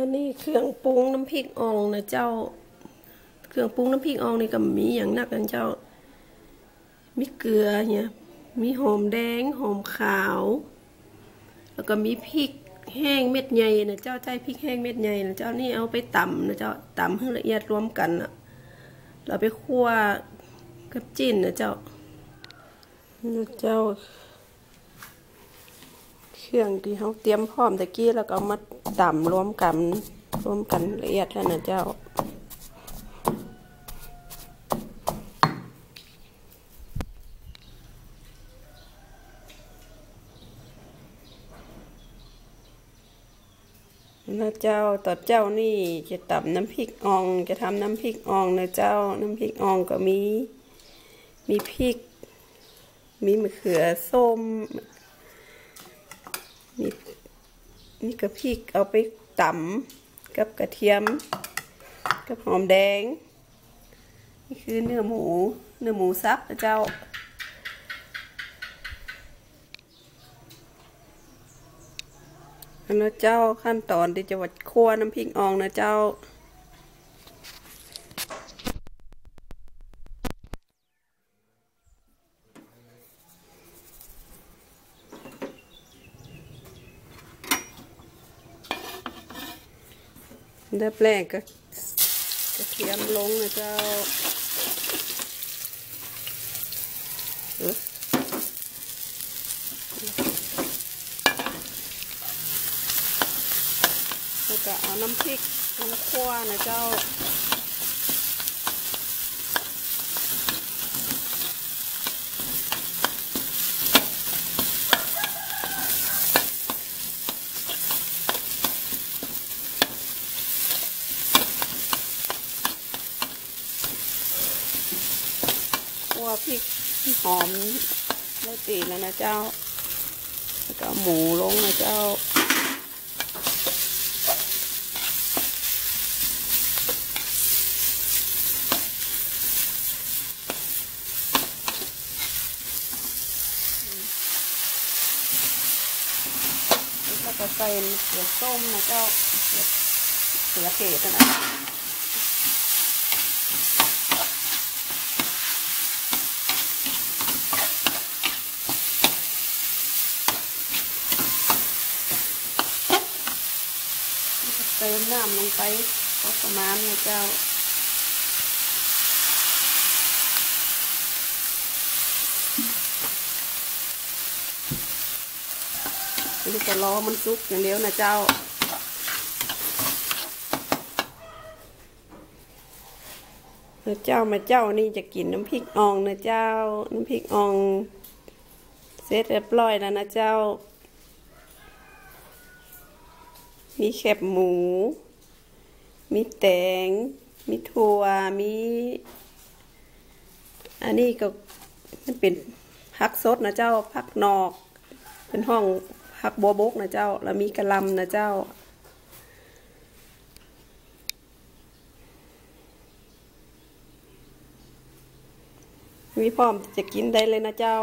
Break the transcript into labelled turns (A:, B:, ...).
A: อันนี้เครื่องปรุงน้ำพริกอ่องนะเจ้า เครื่องปรุงน้ำพริกอ่องนี่ก็มีอย่างนักนะเจ้า มีเกลือเนี่ย มีหอมแดงหอมขาว แล้วก็มีพริกแห้งเม็ดใหญ่นะเจ้าใจพริกแห้งเม็ดใหญ่นะเจ้านี่เอาไปตำนะเจ้าตำให้ละเอียดรวมกันนะเราไปคั่วกับจิ้นนะเจ้านะเจ้า เครื่องที่เขาเตรียมพร้อมตะกี้แล้วก็มาตำรวมกันรวมกันละเอียดแล้วนะเจ้านะเจ้าต่อเจ้านี่จะตับน้ำพริกอ่อง จะทำน้ำพริกอ่องนะเจ้า น้ำพริกอ่องก็มี มีพริก มีมะเขือส้มมี นี่กระพริกเอาไปตำกับกระเทียม กับหอมแดง นี่คือเนื้อหมู เนื้อหมูซับนะเจ้าอันนะเจ้าขั้นตอนที่จะวัดคั่วน้ำพริกอองนะเจ้า ได้แปลงก็กระเทียมลงนะเจ้าเออแล้วก็เอาน้ำพริกน้ำคั่วนะเจ้า คั่วพริกหอมได้ตีแล้วนะเจ้าแล้วก็หมูลงนะเจ้าแล้วก็ใส่เสือส้มนะเจ้าเสือเสือเกตนะ เติมน้ำลงไปพอประมาณนะเจ้านี่จะรอมันสุกอย่างเดียวนะเจ้านะเจ้ามาเจ้านี่จะกินน้ำพริกอ่องนะเจ้า น้ำพริกอ่อง เสร็จเรียบร้อยแล้วนะเจ้า มีแคบหมู มีแตง มีถั่ว มี อันนี้ก็มันเป็นผักสดนะเจ้าผักนอก เป็นห้องผักบัวบกนะเจ้า แล้วมีกระลำนะเจ้า มีพร้อมจะกินได้เลยนะเจ้า